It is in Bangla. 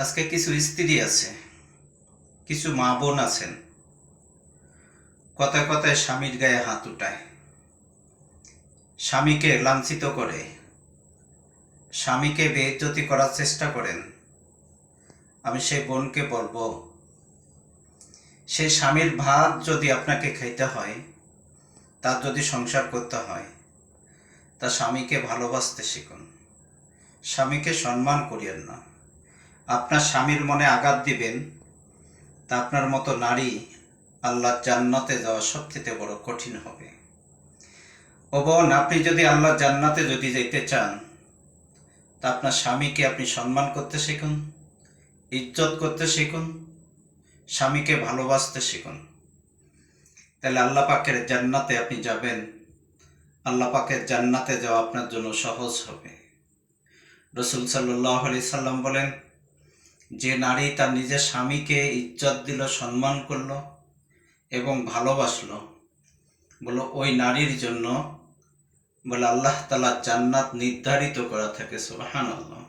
আজকে কিছু স্ত্রী আছে, কিছু মা বোন আছেন। কথায় কথায় স্বামীর গায়ে হাত উঠায়। স্বামীকে লাঞ্ছিত করে। স্বামীকে বেইজ্জতি করার চেষ্টা করেন। আমি সেই বোনকে বলব সেই স্বামীর ভাত যদি আপনাকে খাইতে হয়, তার যদি সংসার করতে হয়, তা স্বামীকে ভালোবাসতে শিখুন। স্বামীকে সম্মান করিয়েন না। আপনার স্বামীর মনে আঘাত দিবেন, তা আপনার মতো নারী আল্লাহ জান্নাতে যাওয়া সবচেয়ে বড় কঠিন হবে। ও বোন, আপনি যদি আল্লাহ জান্নাতে যদি যেতে চান, তা আপনার স্বামীকে আপনি সম্মান করতে শিখুন, ইজ্জত করতে শিখুন, স্বামীকে ভালোবাসতে শিখুন। তাহলে আল্লাহ পাকের জান্নাতে আপনি যাবেন, আল্লাহ পাকের জান্নাতে যাওয়া আপনার জন্য সহজ হবে। রসুল সাল্লাহ আলি সাল্লাম বলেন যে নারী তার নিজের স্বামীকে ইজ্জত দিল, সম্মান করল এবং ভালোবাসলো, বলো ওই নারীর জন্য বলে আল্লাহ তালা জান্নাত নির্ধারিত করা থাকে সুবাহান আল্লাহ